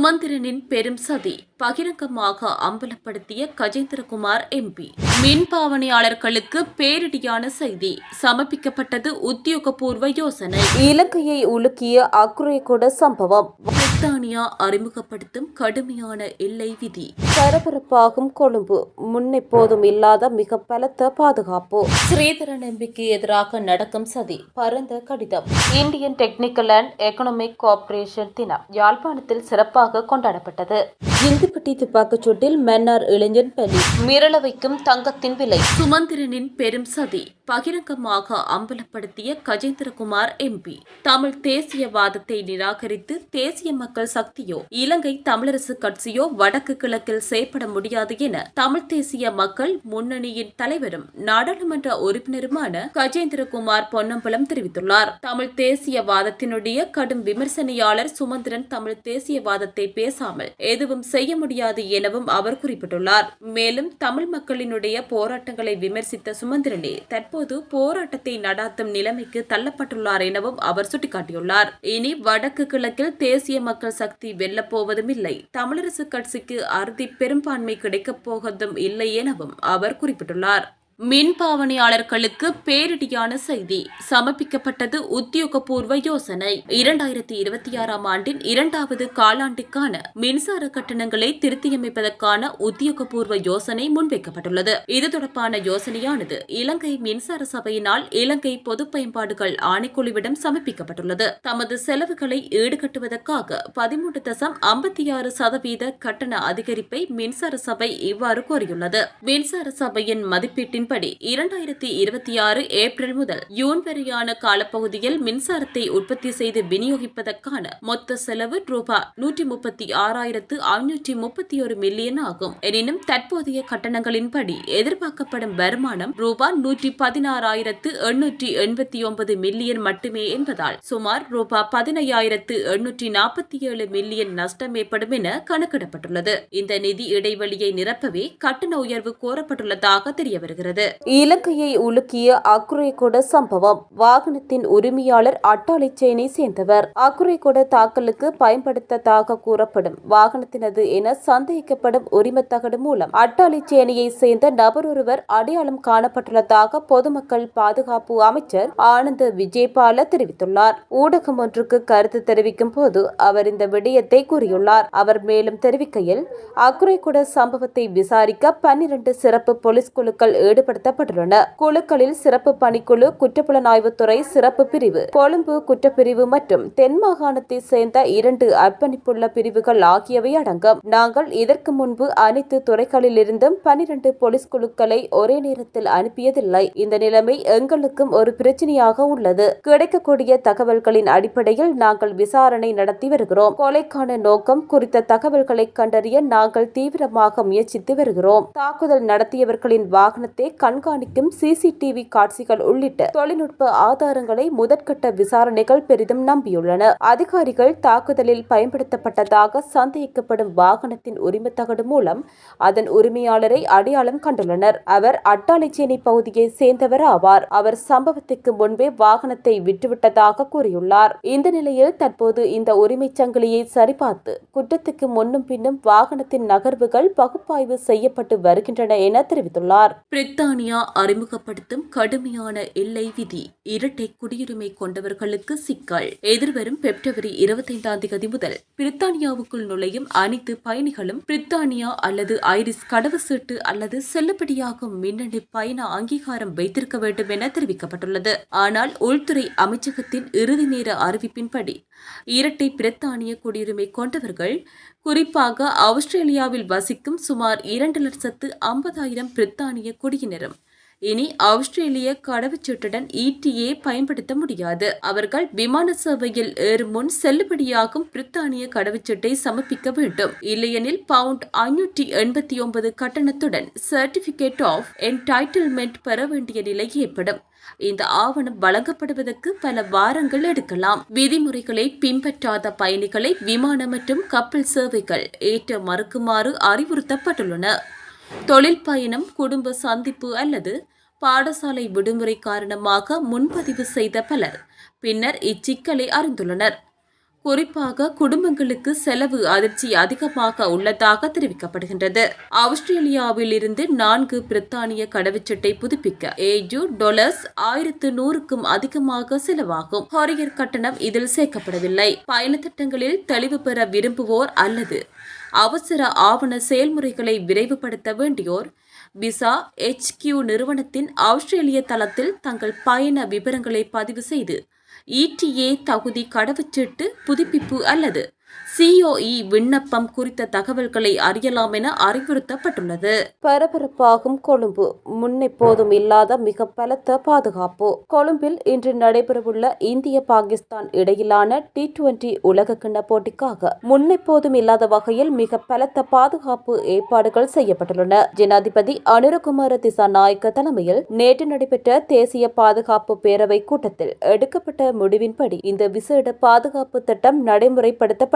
சுமந்திரனின் பெரும் சதி பகிரங்கமாக அம்பலப்படுத்திய கஜேந்திரகுமார் எம்பி மின் பாவனையாளர்களுக்கு பேரிடியான செய்தி. சமர்ப்பிக்கப்பட்டது உத்தியோகபூர்வ யோசனை. இலங்கையை உலுக்கிய அக்குரேகொட சம்பவம். பிரித்தானியா அறிமுகப்படுத்தும் கடுமையான எல்லை விதி. பரபரப்பாகும் கொழும்பு. முன்னெப்போதும் இல்லாத மிக பலத்த பாதுகாப்பு. ஸ்ரீதரன் எம்பிக்கு எதிராக நடக்கும் சதி. பரந்த கடிதம். Indian technical and economic cooperation தினம் யாழ்ப்பாணத்தில் சிறப்பாக கொண்டாடப்பட்டது. இந்துப்பட்டி துப்பாக்கிச் சூட்டில் மன்னார் இளைஞன் பலி. மிரள வைக்கும் தங்கத்தின் விலை. சுமந்திரனின் பெரும் சதி. பகிரங்கமாக அம்பலப்படுத்திய கஜேந்திரகுமார் எம்பி. தமிழ் தேசியவாதத்தை நிராகரித்து தேசிய மக்கள் சக்தியோ இலங்கை தமிழரசு கட்சியோ வடக்கு கிழக்கில் செயற்பட முடியாது என தமிழ் தேசிய மக்கள் முன்னணியின் தலைவரும் நாடாளுமன்ற உறுப்பினருமான கஜேந்திரகுமார் பொன்னம்பலம் தெரிவித்துள்ளார். தமிழ் தேசியவாதத்தினுடைய கடும் விமர்சனையாளர் சுமந்திரன் தமிழ் தேசியவாதத்தை பேசாமல் எதுவும் செய்ய முடியாது எனவும் அவர் குறிப்பிட்டுள்ளார். மேலும் தமிழ் மக்களினுடைய போராட்டங்களை விமர்சித்த சுமந்திரனே தற்போது போராட்டத்தை நடாத்தும் நிலைமைக்கு தள்ளப்பட்டுள்ளார் எனவும் அவர் சுட்டிக்காட்டியுள்ளார். இனி வடக்கு கிழக்கில் தேசிய மக்கள் சக்தி வெல்லப்போவதும் இல்லை தமிழரசு கட்சிக்கு அறுதி பெரும்பான்மை கிடைக்கப் போவதும் இல்லை எனவும் அவர் குறிப்பிட்டுள்ளார். மின்பாவனையாளர்களுக்கு பேரிடியான செய்தி. சமர்ப்பிக்கப்பட்டது உத்தியோகபூர்வ யோசனை. இரண்டாயிரத்தி இருபத்தி ஆறாம் ஆண்டின் இரண்டாவது காலாண்டுக்கான மின்சார கட்டணங்களை திருத்தியமைப்பதற்கான உத்தியோகபூர்வ யோசனை முன்வைக்கப்பட்டுள்ளது. இது தொடர்பான யோசனையானது இலங்கை மின்சார சபையினால் இலங்கை பொது பயன்பாடுகள் ஆணைக்குழுவிடம் சமர்ப்பிக்கப்பட்டுள்ளது. தமது செலவுகளை ஈடுகட்டுவதற்காக பதிமூன்று தசம் ஐம்பத்தி ஆறு சதவீத கட்டண அதிகரிப்பை மின்சார சபை இவ்வாறு கோரியுள்ளது. மின்சார சபையின் மதிப்பீட்டின் அதன்படி இரண்டாயிரத்தி இருபத்தி ஆறு ஏப்ரல் முதல் ஜூன் வரையான காலப்பகுதியில் மின்சாரத்தை உற்பத்தி செய்து விநியோகிப்பதற்கான மொத்த செலவு ரூபாய் நூற்றி முப்பத்தி ஆறாயிரத்து ஐநூற்றி முப்பத்தி ஒரு மில்லியன் ஆகும். எனினும் தற்போதைய கட்டணங்களின்படி எதிர்பார்க்கப்படும் வருமானம் ரூபாய் நூற்றி பதினாறாயிரத்து எண்ணூற்றி எண்பத்தி ஒன்பது மில்லியன் மட்டுமே என்பதால் சுமார் ரூபாய் பதினையாயிரத்து எண்ணூற்றி நாற்பத்தி ஏழு மில்லியன் நஷ்டம் ஏற்படும் என கணக்கிடப்பட்டுள்ளது. இந்த நிதி இடைவெளியை நிரப்பவே கட்டண உயர்வு கோரப்பட்டுள்ளதாக தெரிய வருகிறது இலங்கையை உலுக்கிய அக்குரேகொட சம்பவம். வாகனத்தின் உரிமையாளர் அட்டாளிச்சேனை சேர்ந்தவர். அக்குரேகொட தாக்கலுக்கு பயன்படுத்ததாக கூறப்படும். வாகனத்தினது என சந்தேகிக்கப்படும் உரிமத்தகடு மூலம் அட்டாளிச்சேனையை சேர்ந்த நபர் ஒருவர் அடையாளம் காணப்பட்டுள்ளதாக பொதுமக்கள் பாதுகாப்பு அமைச்சர் ஆனந்த விஜயபால தெரிவித்துள்ளார். ஊடகம் ஒன்றுக்கு கருத்து தெரிவிக்கும் போது அவர் இந்த விடயத்தை கூறியுள்ளார். அவர் மேலும் தெரிவிக்கையில் அக்குரேகுட சம்பவத்தை விசாரிக்க பன்னிரண்டு சிறப்பு போலீஸ் குழுக்கள் ஈடுபடுத்தப்பட்டுள்ளன. குழுக்களில் சிறப்பு பணிக்குழு குற்றப்புலனாய்வுத்துறை சிறப்பு பிரிவு கொழும்பு குற்றப்பிரிவு மற்றும் தென் மாகாணத்தை சேர்ந்த இரண்டு அர்ப்பணிப்புள்ள பிரிவுகள் ஆகியவை அடங்கும். நாங்கள் இதற்கு முன்பு அனைத்து துறைகளிலிருந்தும் பனிரெண்டு போலீஸ் குழுக்களை ஒரே நேரத்தில் அனுப்பியதில்லை. இந்த நிலைமை எங்களுக்கும் ஒரு பிரச்சனையாக உள்ளது. கிடைக்கக்கூடிய தகவல்களின் அடிப்படையில் நாங்கள் விசாரணை நடத்தி வருகிறோம். கொலைக்கான நோக்கம் குறித்த தகவல்களை கண்டறிய நாங்கள் தீவிரமாக முயற்சித்து வருகிறோம். தாக்குதல் நடத்தியவர்களின் வாகனத்தை கண்காணிக்கும் சிசிடிவி காட்சிகள் உள்ளிட்ட தொழில்நுட்ப ஆதாரங்களை முதற்கட்ட விசாரணைகள் பெரிதும் நம்பியுள்ளன. அதிகாரிகள் தாக்குதலில் பயன்படுத்தப்பட்டதாக சந்தேகிக்கப்படும் வாகனத்தின் உரிமத்தகடு மூலம் அதன் உரிமையாளரை அடையாளம் கண்டுள்ளனர். அவர் அட்டாளிச்சேனி பகுதியை சேர்ந்தவர் ஆவார். அவர் சம்பவத்துக்கு முன்பே வாகனத்தை விட்டுவிட்டதாக கூறியுள்ளார். இந்த நிலையில் தற்போது இந்த உரிமைச் சங்கிலியை சரிபார்த்து குற்றத்துக்கு முன்னும் பின்னும் வாகனத்தின் நகர்வுகள் பகுப்பாய்வு செய்யப்பட்டு வருகின்றன என தெரிவித்துள்ளார். பிரித்தானியா அறிமுகப்படுத்தும் கடுமையான எல்லை விதி இரட்டை குடியுரிமை கொண்டவர்களுக்கு சிக்கல். எதிர்வரும் பிப்ரவரி இருபத்தைந்தாம் தேதி முதல் பிரித்தானியாவுக்குள் நுழையும் அனைத்து பயணிகளும் பிரித்தானியா அல்லது ஐரிஸ் கடவுச்சீட்டு அல்லது செல்லுபடியாகும் மின்னணு பயண அங்கீகாரம் வைத்திருக்க வேண்டும் என தெரிவிக்கப்பட்டுள்ளது. ஆனால் உள்துறை அமைச்சகத்தின் இறுதி நேர அறிவிப்பின்படி இரட்டை பிரித்தானிய குடியுரிமை கொண்டவர்கள் குறிப்பாக ஆஸ்திரேலியாவில் வசிக்கும் சுமார் இரண்டு லட்சத்து ஐம்பதாயிரம் பிரித்தானிய குடியினரும். இனி ஆஸ்திரேலிய கடவுச்சீட்டுடன் ஈட்டியை பயன்படுத்த முடியாது. அவர்கள் விமான சேவையில் ஏறும் முன் செல்லுபடியாகும் பிரித்தானிய கடவுச்சீட்டை சமர்ப்பிக்க வேண்டும். இல்லையெனில் பவுண்ட் ஐநூற்றி எண்பத்தி ஒன்பது கட்டணத்துடன் சர்டிபிகேட் ஆஃப் என்டைட்டில்மெண்ட் பெற வேண்டிய நிலை ஏற்படும். இந்த ஆவணம் வழங்கப்படுவதற்கு பல வாரங்கள் எடுக்கலாம். விதிமுறைகளை பின்பற்றாத பயணிகளை விமான மற்றும் கப்பல் சேவைகள் ஏற்ற மறுக்குமாறு அறிவுறுத்தப்பட்டுள்ளன. தொழில் பயணம் குடும்ப சந்திப்பு அல்லது பாடசாலை விடுமுறை காரணமாக முன்பதிவு செய்த பலர் பின்னர் இச்சிக்கலை அறிந்துள்ளனர். குறிப்பாக குடும்பங்களுக்கு செலவு அதிர்ச்சி அதிகமாக உள்ளதாக தெரிவிக்கப்படுகின்றது. ஆஸ்திரேலியாவில் இருந்து நான்கு பிரித்தானிய கடவுச்சட்டை புதுப்பிக்க ஏஜு டொலர்ஸ் ஆயிரத்து நூறுக்கும் அதிகமாக செலவாகும். ஹாரியர் கட்டணம் இதில் சேர்க்கப்படவில்லை. பயணத்திட்டங்களில் தெளிவு பெற விரும்புவோர் அல்லது அவசர ஆவண செயல்முறைகளை விரைவுபடுத்த வேண்டியோர் விசா HQ நிறுவனத்தின் ஆஸ்திரேலிய தளத்தில் தங்கள் பயண விவரங்களை பதிவு செய்து இடிஏ தகுதி கடவுச்சீட்டு புதுப்பிப்பு அல்லது சிஓஇ விண்ணப்பம் குறித்த தகவல்களை அறியலாம் என அறிவுறுத்தப்பட்டுள்ளது. பரபரப்பாகும் கொழும்பு. முன்னெப்போதும் இல்லாத மிக பலத்த பாதுகாப்பு. கொழும்பில் இன்று நடைபெறவுள்ள இந்திய பாகிஸ்தான் இடையிலான டி டுவெண்டி உலகக்கிண்ண போட்டிக்காக முன்னெப்போதும் இல்லாத வகையில் மிக பலத்த பாதுகாப்பு ஏற்பாடுகள் செய்யப்பட்டுள்ளன. ஜனாதிபதி அனுரகுமார திசாநாயக்க தலைமையில் நேற்று நடைபெற்ற தேசிய பாதுகாப்பு பேரவை கூட்டத்தில் எடுக்கப்பட்ட முடிவின்படி இந்த விசேட பாதுகாப்பு திட்டம்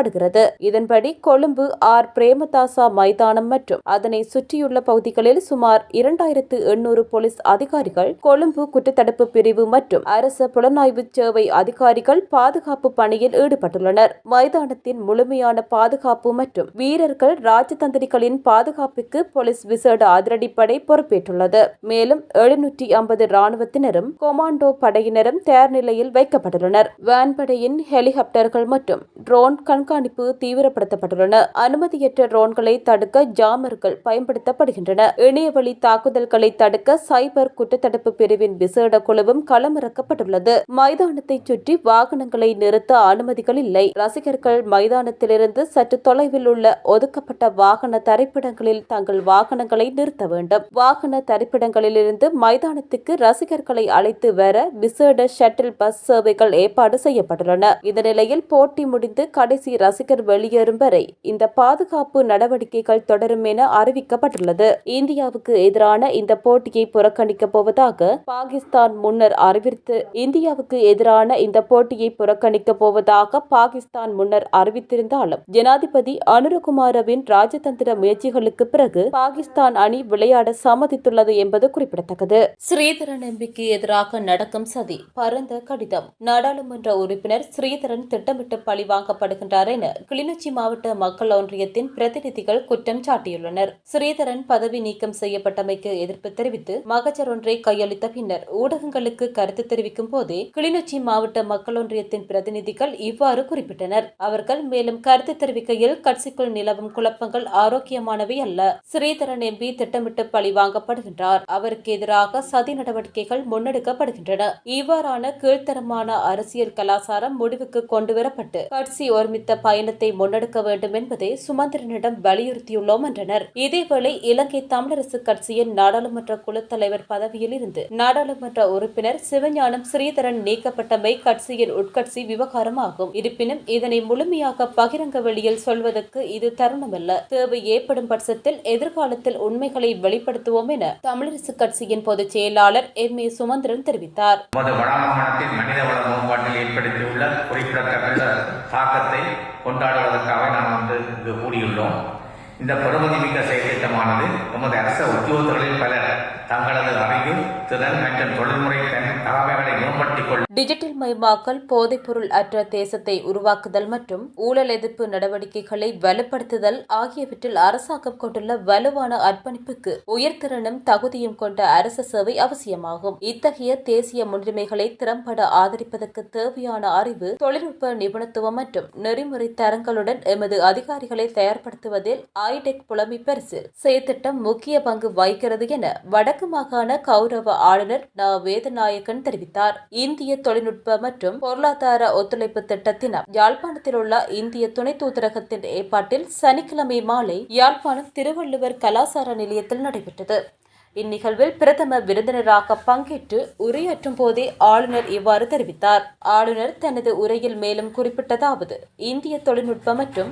காணப்படுகிறது. இதன்படி கொழும்பு ஆர். பிரேமதாசா மைதானம் மற்றும் அதனை சுற்றியுள்ள பகுதிகளில் சுமார் இரண்டாயிரத்து எண்ணூறு போலீஸ் அதிகாரிகள் கொழும்பு குற்றத்தடுப்பு பிரிவு மற்றும் அரச புலனாய்வு சேவை அதிகாரிகள் பாதுகாப்பு பணியில் ஈடுபட்டுள்ளனர். மைதானத்தின் முழுமையான பாதுகாப்பு மற்றும் வீரர்கள் ராஜதந்திரிகளின் பாதுகாப்புக்கு போலீஸ் விசேட அதிரடிப்படை பொறுப்பேற்றுள்ளது. மேலும் எழுநூற்றி ஐம்பது ராணுவத்தினரும் கொமாண்டோ படையினரும் தயார் நிலையில் வைக்கப்பட்டுள்ளனர் வான்படையின் ஹெலிகாப்டர்கள் மற்றும் ட்ரோன் கண்காணிப்பு தீவிரப்படுத்தப்பட்டுள்ளன. அனுமதியற்ற ட்ரோன்களை தடுக்க ஜாமர்கள் பயன்படுத்தப்படுகின்றன. இணையவழி தாக்குதல்களை தடுக்க சைபர் குற்றத்தடுப்பு பிரிவின் விசேட குழுவும் களமிறக்கப்பட்டுள்ளது. மைதானத்தை சுற்றி வாகனங்களை நிறுத்த அனுமதிகள் இல்லை. ரசிகர்கள் மைதானத்திலிருந்து சற்று தொலைவில் உள்ள ஒதுக்கப்பட்ட வாகன தரிப்பிடங்களில் தங்கள் வாகனங்களை நிறுத்த வேண்டும். வாகன தரிப்பிடங்களிலிருந்து மைதானத்துக்கு ரசிகர்களை அழைத்து வர விசேட ஷட்டில் பஸ் சேவைகள் ஏற்பாடு செய்யப்பட்டுள்ளன. இந்த நிலையில் போட்டி முடிந்து கடைசி ரசிகர் வெளியேறும் வரை இந்த பாதுகாப்பு நடவடிக்கைகள் தொடரும் என அறிவிக்கப்பட்டுள்ளது. இந்தியாவுக்கு எதிரான இந்த போட்டியை புறக்கணிக்கப் போவதாக பாகிஸ்தான் முன்னர் அறிவித்து இந்தியாவுக்கு எதிரான இந்த போட்டியை புறக்கணிக்கப் போவதாக பாகிஸ்தான் முன்னர் அறிவித்திருந்தாலும் ஜனாதிபதி அனுரகுமாரவின் ராஜதந்திர முயற்சிகளுக்கு பிறகு பாகிஸ்தான் அணி விளையாட சம்மதித்துள்ளது என்பது குறிப்பிடத்தக்கது. ஸ்ரீதரன் எம்பிக்கு எதிராக நடக்கும் சதி பரந்த கடிதம். நாடாளுமன்ற உறுப்பினர் ஸ்ரீதரன் திட்டமிட்டு பழிவாங்கப்படுகின்றாரே என கிளிநொச்சி மாவட்ட மக்கள் ஒன்றியத்தின் பிரதிநிதிகள் குற்றம் சாட்டியுள்ளனர். ஸ்ரீதரன் பதவி நீக்கம் செய்யப்பட்டமைக்கு எதிர்ப்பு தெரிவித்து மகஜர் ஒன்றை கையளித்த பின்னர் ஊடகங்களுக்கு கருத்து தெரிவிக்கும் போதே கிளிநொச்சி மாவட்ட மக்கள் ஒன்றியத்தின் பிரதிநிதிகள் இவ்வாறு குறிப்பிட்டனர். அவர்கள் மேலும் கருத்து தெரிவிக்கையில் கட்சிக்குள் நிலவும் குழப்பங்கள் ஆரோக்கியமானவை அல்ல. ஸ்ரீதரன் எம்பி திட்டமிட்டு பழி வாங்கப்படுகின்றார். அவருக்கு எதிராக சதி நடவடிக்கைகள் முன்னெடுக்கப்படுகின்றன. இவ்வாறான கீழ்த்தரமான அரசியல் கலாச்சாரம் முடிவுக்கு கொண்டுவரப்பட்டு கட்சி ஒருமித்த பயணத்தை முன்னெடுக்க வேண்டும் என்பதை சுமந்திரனிடம் வலியுறுத்தியுள்ளோம் என்றனர். இதேவேளை இலங்கை தமிழரசு கட்சியின் நாடாளுமன்ற குழு தலைவர் பதவியில் இருந்து நாடாளுமன்ற உறுப்பினர் சிவஞானம் ஸ்ரீதரன் நீக்கப்பட்டமை கட்சியின் உட்கட்சி விவகாரமாகும். இருப்பினும் இதனை முழுமையாக பகிரங்க வெளியில் சொல்வதற்கு இது தருணமல்ல. தேவை ஏற்படும் பட்சத்தில் எதிர்காலத்தில் உண்மைகளை வெளிப்படுத்துவோம் என தமிழரசு கட்சியின் பொதுச் செயலாளர் எம். ஏ. சுமந்திரன் தெரிவித்தார். நமது வடமாகாணத்தின் மனிதவள மேம்பாட்டில் ஏற்படுத்தியுள்ள குறிப்பிடத்தக்க தாக்கத்தை கொண்டாடுவதற்காக நாம் வந்து இங்கு கூடியுள்ளோம். இந்த பெருமதிமிக்க செயற்திட்டமானது நமது அரச உத்தியோகத்தர்களில் பலர் தங்களது அறிவு திறன் மற்றும் தொழில்முறை தன் மேம்படுத்திக் கொள்ள டிஜிட்டல் மயமாக்கல் போதைப்பொருள் அற்ற தேசத்தை உருவாக்குதல் மற்றும் ஊழல் எதிர்ப்பு நடவடிக்கைகளை வலுப்படுத்துதல் ஆகியவற்றில் அரசாங்கம் கொண்டுள்ள வலுவான அர்ப்பணிப்புக்கு உயர்திறனும் தகுதியும் கொண்ட அரசு சேவை அவசியமாகும். இத்தகைய தேசிய முன்னுரிமைகளை திறம்பட ஆதரிப்பதற்கு தேவையான அறிவு தொழில்நுட்ப நிபுணத்துவம் மற்றும் நெறிமுறை தரங்களுடன் எமது அதிகாரிகளை தயார்படுத்துவதில் ஐடெக் புலமை பரிசு. செயற்திட்டம் முக்கிய பங்கு வகிக்கிறது என வடக்கு மாகாண கௌரவ ஆளுநர் ந. வேதநாயகன் தெரிவித்தார். இந்திய தொழில்நுட்ப மற்றும் பொருளாதார ஒத்துழைப்பு திட்டத்தினர் யாழ்ப்பாணத்தில் உள்ள இந்திய துணை தூதரகத்தின் ஏற்பாட்டில் சனிக்கிழமை மாலை யாழ்ப்பாணம் திருவள்ளுவர் கலாசார நிலையத்தில் நடைபெற்றது. இந்நிகழ்வில் பிரதம விருந்தினராக பங்கேற்று உரையாற்றும் போதே ஆளுநர் இவ்வாறு தெரிவித்தார். ஆளுநர் தனது உரையில் மேலும் குறிப்பிட்டதாவது இந்திய தொழில்நுட்ப மற்றும்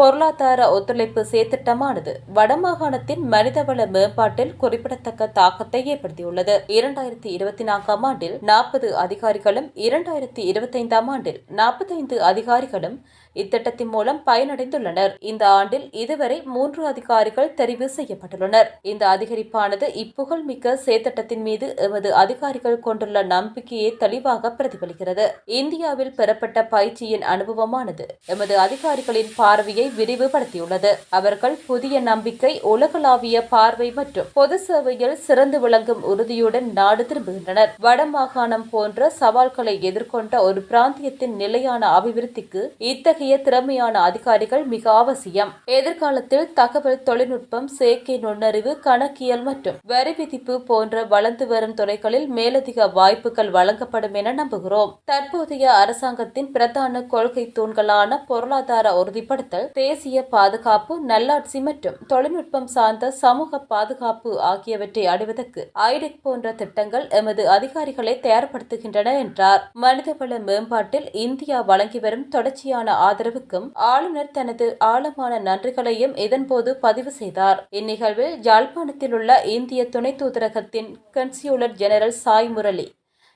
பொருளாதார ஒத்துழைப்பு செயற்திட்டமானது வடமாகாணத்தின் மனிதவள மேம்பாட்டில் குறிப்பிடத்தக்க தாக்கத்தை ஏற்படுத்தியுள்ளது. இரண்டாயிரத்தி இருபத்தி நான்காம் ஆண்டில் நாற்பது அதிகாரிகளும் இரண்டாயிரத்தி இருபத்தைந்தாம் ஆண்டில் நாற்பத்தைந்து அதிகாரிகளும் இத்திட்டத்தின் மூலம் பயனடைந்துள்ளனர். இந்த ஆண்டில் இதுவரை மூன்று அதிகாரிகள் தெரிவு செய்யப்பட்டுள்ளனர். இந்த அதிகரிப்பானது இப்புகழ்மிக்க சேத்திட்டத்தின் மீது எமது அதிகாரிகள் கொண்டுள்ள நம்பிக்கையை தெளிவாக பிரதிபலிக்கிறது. இந்தியாவில் பெறப்பட்ட பயிற்சியின் அனுபவமானது எமது அதிகாரிகளின் பார்வையை விரிவுபடுத்தியுள்ளது. அவர்கள் புதிய நம்பிக்கை உலகளாவிய பார்வை மற்றும் பொது சேவையில் சிறந்து விளங்கும் உறுதியுடன் நாடு திரும்புகின்றனர். வடமாகாணம் போன்ற சவால்களை எதிர்கொண்ட ஒரு பிராந்தியத்தின் நிலையான அபிவிருத்திக்கு இத்தகைய திறமையான அதிகாரிகள் மிக அவசியம். எதிர்காலத்தில் தகவல் தொழில்நுட்பம் செயற்கை நுண்ணறிவு கணக்கியல் மற்றும் வரி விதிப்பு போன்ற வளர்ந்து வரும் துறைகளில் மேலதிக வாய்ப்புகள் வழங்கப்படும் என நம்புகிறோம். தற்போதைய அரசாங்கத்தின் பிரதான கொள்கை தூண்களான பொருளாதார உறுதிப்படுத்தல் தேசிய பாதுகாப்பு நல்லாட்சி மற்றும் தொழில்நுட்பம் சார்ந்த சமூக பாதுகாப்பு ஆகியவற்றை அடைவதற்கு ஐடெக் போன்ற திட்டங்கள் எமது அதிகாரிகளை தயார்படுத்துகின்றன என்றார். மனிதவள மேம்பாட்டில் இந்தியா வழங்கி வரும் தொடர்ச்சியான ஆதரவுக்கும் ஆளுநர் தனது ஆழமான நன்றிகளையும் இதன்போது பதிவு செய்தார். இந்நிகழ்வில் யாழ்ப்பாணத்தில் உள்ள இந்திய துணை தூதரகத்தின் கன்சியூலர் ஜெனரல் சாய் முரளி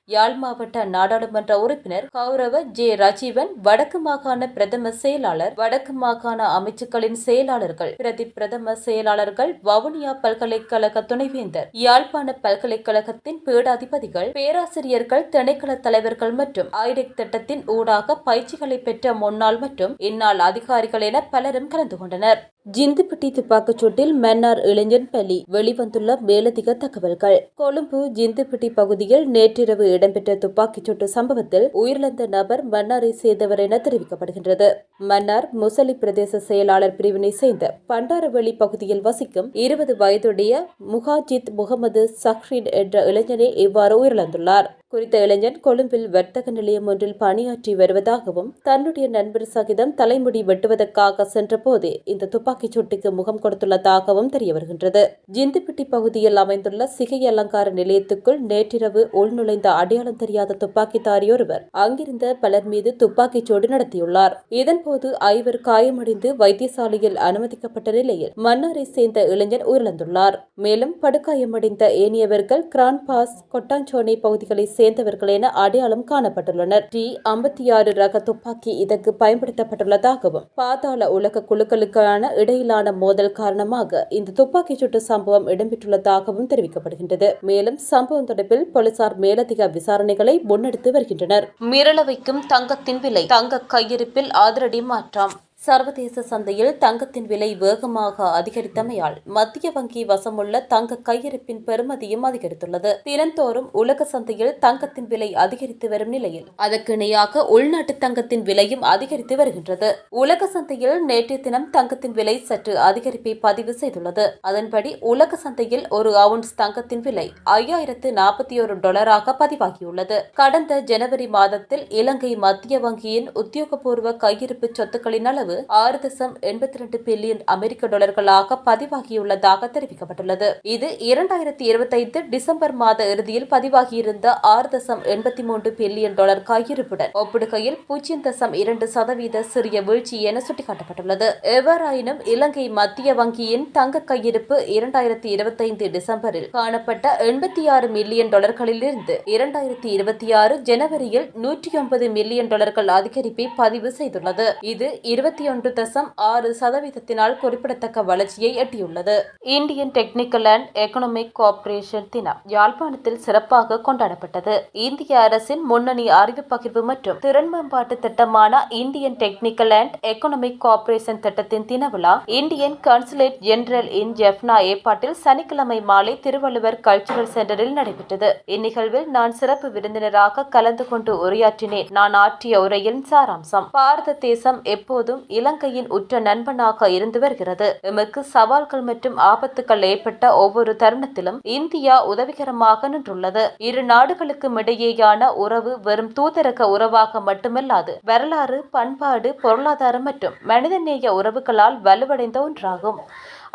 யாழ் மாவட்ட நாடாளுமன்ற உறுப்பினர் கௌரவ ஜே. ராஜீவன் வடக்கு மாகாண பிரதம செயலாளர் வடக்கு மாகாண அமைச்சுக்களின் செயலாளர்கள் பிரதி பிரதம செயலாளர்கள் வவுனியா பல்கலைக்கழக துணைவேந்தர் யாழ்ப்பாண பல்கலைக்கழகத்தின் பீடாதிபதிகள் பேராசிரியர்கள் திணைக்கள தலைவர்கள் மற்றும் ஐடெக் திட்டத்தின் ஊடாக பயிற்சிகளை பெற்ற முன்னாள் மற்றும் இந்நாள் அதிகாரிகள் என பலரும் கலந்து கொண்டனர். ஜிந்துப்பட்டி துப்பாக்கிச் சூட்டில் மன்னார் இளைஞன் பலி. வெளிவந்துள்ள மேலதிக தகவல்கள். கொழும்பு ஜிந்துப்பட்டி பகுதியில் நேற்றிரவு இடம்பெற்ற துப்பாக்கிச் சூட்டு சம்பவத்தில் உயிரிழந்த நபர் மன்னாரை சேர்ந்தவர் என தெரிவிக்கப்படுகின்றது. மன்னார் முசலி பிரதேச செயலாளர் பிரிவினை சேர்ந்த பண்டாரவெளி பகுதியில் வசிக்கும் இருபது வயதுடைய முகாஜித் முகமது சஹ்ரின் என்ற இளைஞனே இவ்வாறு உயிரிழந்துள்ளார். குறித்த இளைஞன் கொழும்பில் வர்த்தக நிலையம் ஒன்றில் பணியாற்றி வருவதாகவும் தன்னுடைய நண்பர் சகிதம் தலைமுடி வெட்டுவதற்காக சென்றபோதே இந்த துப்பாக்கிச் சூட்டுக்கு முகம் கொடுத்துள்ளதாகவும் தெரிய வருகின்றது ஜிந்துப்பிட்டி பகுதியில் அமைந்துள்ள சிகை அலங்கார நிலையத்துக்குள் நேற்றிரவு உள்நுழைந்த அடையாளம் தெரியாத துப்பாக்கிதாரி ஒருவர் அங்கிருந்த பலர் மீது துப்பாக்கிச் சூடு நடத்தியுள்ளார். இதன்போது ஐவர் காயமடைந்து வைத்தியசாலையில் அனுமதிக்கப்பட்ட நிலையில் மன்னாரை சேர்ந்த இளைஞன் உயிரிழந்துள்ளார். மேலும் படுகாயமடைந்த ஏனையவர்கள் கிரான்பாஸ் கொட்டாஞ்சோனை பகுதிகளை சேர்ந்தவர்கள் என அடையாளம் காணப்பட்டுள்ளனர். டி ஐம்பத்தி ஆறு ரக துப்பாக்கி இதற்கு பயன்படுத்தப்பட்டுள்ளதாகவும் பாதாள உலக குழுக்களுக்கான இடையிலான மோதல் காரணமாக இந்த துப்பாக்கிச் சூட்டு சம்பவம் இடம்பெற்றுள்ளதாகவும் தெரிவிக்கப்படுகின்றது. மேலும் சம்பவம் தொடர்பில் போலீசார் மேலதிக விசாரணைகளை முன்னெடுத்து வருகின்றனர். மிரளவைக்கும் தங்கத்தின் விலை தங்க கையிருப்பில் ஆதரடி மாற்றம். சர்வதேச சந்தையில் தங்கத்தின் விலை வேகமாக அதிகரித்தமையால் மத்திய வங்கி வசமுள்ள தங்க கையிருப்பின் பெறுமதியும் அதிகரித்துள்ளது. தினந்தோறும் உலக சந்தையில் தங்கத்தின் விலை அதிகரித்து வரும் நிலையில் அதற்கு இணையாக உள்நாட்டு தங்கத்தின் விலையும் அதிகரித்து வருகின்றது. உலக சந்தையில் நேற்றைய தினம் தங்கத்தின் விலை சற்று அதிகரிப்பை பதிவு செய்துள்ளது. அதன்படி உலக சந்தையில் ஒரு அவுன்ஸ் தங்கத்தின் விலை ஐயாயிரத்து நாற்பத்தி ஒரு டாலராக பதிவாகியுள்ளது. கடந்த ஜனவரி மாதத்தில் இலங்கை மத்திய வங்கியின் உத்தியோகபூர்வ கையிருப்பு சொத்துக்களின் அளவு ஆறு தசம் எண்பத்தி ரெண்டு பில்லியன் அமெரிக்க டாலர்களாக பதிவாகியுள்ளதாக தெரிவிக்கப்பட்டுள்ளது. இது இரண்டாயிரத்தி இருபத்தைந்து டிசம்பர் மாத இறுதியில் பதிவாகியிருந்த ஆறு தசம் எண்பத்தி மூன்று பில்லியன் டாலர் கையிருப்புடன் ஒப்பிடுகையில் பூஜ்ஜியம் தசம் இரண்டு சதவீத சிறிய வீழ்ச்சி என சுட்டிக்காட்டப்பட்டுள்ளது. எவ்வாறாயினும் இலங்கை மத்திய வங்கியின் தங்க கையிருப்பு இரண்டாயிரத்தி இருபத்தைந்து டிசம்பரில் காணப்பட்ட எண்பத்தி ஆறு மில்லியன் டாலர்களிலிருந்து இரண்டாயிரத்தி இருபத்தி ஆறு ஜனவரியில் நூற்றி ஒன்பது மில்லியன் டாலர்கள் அதிகரிப்பை பதிவு செய்துள்ளது. இது இருபத்தி ஒன்று தசம் ஆறு சதவீதத்தினால் குறிப்பிடத்தக்க வளர்ச்சியை எட்டியுள்ளது. Indian technical and economic cooperation தினம் யாழ்ப்பாணத்தில் சிறப்பாக கொண்டாடப்பட்டது. இந்திய அரசின் முன்னணி அறிவு பகிர்வு மற்றும் திறன் மேம்பாட்டு திட்டமான Indian technical and economic cooperation திட்டத்தின் தினவிழா Indian consulate general in Jaffna ஏற்பாட்டில் சனிக்கிழமை மாலை திருவள்ளுவர் கல்ச்சுரல் சென்டரில் நடைபெற்றது. இந்நிகழ்வில் நான் சிறப்பு விருந்தினராக கலந்து கொண்டு உரையாற்றினேன். நான் ஆற்றிய உரையின் சாராம்சம். பாரத தேசம் எப்போதும் இலங்கையின் உற்ற நண்பனாக இருந்து வருகிறது. எமக்கு சவால்கள் மற்றும் ஆபத்துக்கள் ஏற்பட்ட ஒவ்வொரு தருணத்திலும் இந்தியா உதவிகரமாக நின்றுள்ளது. இரு நாடுகளுக்கும் இடையேயான உறவு வெறும் தூதரக உறவாக மட்டுமல்லாது வரலாறு பண்பாடு பொருளாதாரம் மற்றும் மனிதநேய உறவுகளால் வலுவடைந்த ஒன்றாகும்.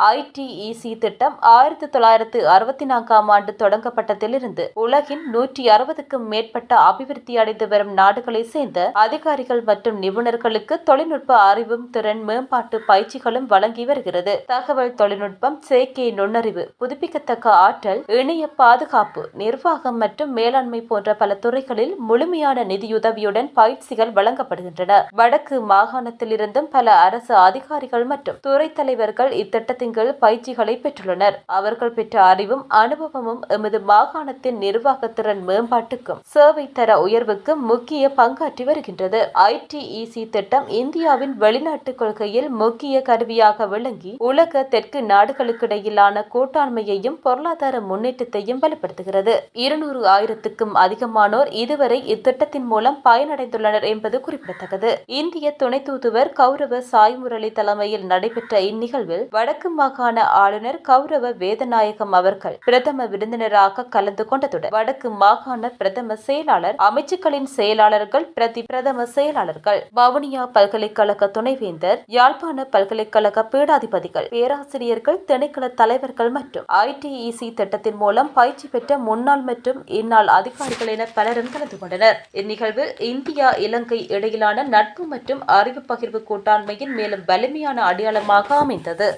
ஐடிஇசி திட்டம் ஆயிரத்தி தொள்ளாயிரத்து அறுபத்தி நான்காம் ஆண்டு தொடங்கப்பட்டதிலிருந்து உலகின் நூற்றி அறுபதுக்கும் மேற்பட்ட அபிவிருத்தி அடைந்து வரும் நாடுகளை சேர்ந்த அதிகாரிகள் மற்றும் நிபுணர்களுக்கு தொழில்நுட்ப அறிவும் திறன் மேம்பாட்டு பயிற்சிகளும் வழங்கி வருகிறது. தகவல் தொழில்நுட்பம் செயற்கை நுண்ணறிவு புதுப்பிக்கத்தக்க ஆற்றல் இணைய பாதுகாப்பு நிர்வாகம் மற்றும் மேலாண்மை போன்ற பல துறைகளில் முழுமையான நிதியுதவியுடன் பயிற்சிகள் வழங்கப்படுகின்றன. வடக்கு மாகாணத்திலிருந்தும் பல அரசு அதிகாரிகள் மற்றும் துறை தலைவர்கள் இத்திட்டத்தின் கீழ் பயிற்சிகளை பெற்றுள்ளனர். அவர்கள் பெற்ற அறிவும் அனுபவமும் எமது மாகாணத்தின் நிர்வாகத்திறன் மேம்பாட்டுக்கும் சேவை தர உயர்வுக்கும் முக்கிய பங்காற்றி வருகின்றது. ஐடிஇசி திட்டம் இந்தியாவின் வெளிநாட்டு கொள்கையில் முக்கிய கருவியாக விளங்கி உலக தெற்கு நாடுகளுக்கிடையிலான கூட்டாண்மையையும் பொருளாதார முன்னேற்றத்தையும் வலுப்படுத்துகிறது. இருநூறு ஆயிரத்துக்கும் அதிகமானோர் இதுவரை இத்திட்டத்தின் மூலம் பயனடைந்துள்ளனர் என்பது குறிப்பிடத்தக்கது. இந்திய துணை தூதுவர் கௌரவ சாய்முரளி தலைமையில் நடைபெற்ற இந்நிகழ்வில் வடக்கு மாகாண ஆளுநர் கௌரவ வேதநாயகம் அவர்கள் பிரதம விருந்தினராக கலந்து கொண்டதுடன் வடக்கு மாகாண பிரதம செயலாளர் அமைச்சுக்களின் செயலாளர்கள் பிரதி பிரதம செயலாளர்கள் வவுனியா பல்கலைக்கழக துணைவேந்தர் யாழ்ப்பாண பல்கலைக்கழக பீடாதிபதிகள் பேராசிரியர்கள் திணைக்கள தலைவர்கள் மற்றும் ஐடிஇசி திட்டத்தின் மூலம் பயிற்சி பெற்ற முன்னாள் மற்றும் இந்நாள் அதிகாரிகள் என பலரும் கலந்து கொண்டனர். இந்நிகழ்வு இந்தியா இலங்கை இடையிலான நட்பு மற்றும் அறிவு பகிர்வு கூட்டாண்மையின் மேலும் வலிமையான அடையாளமாக அமைந்தது.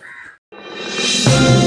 Thank you.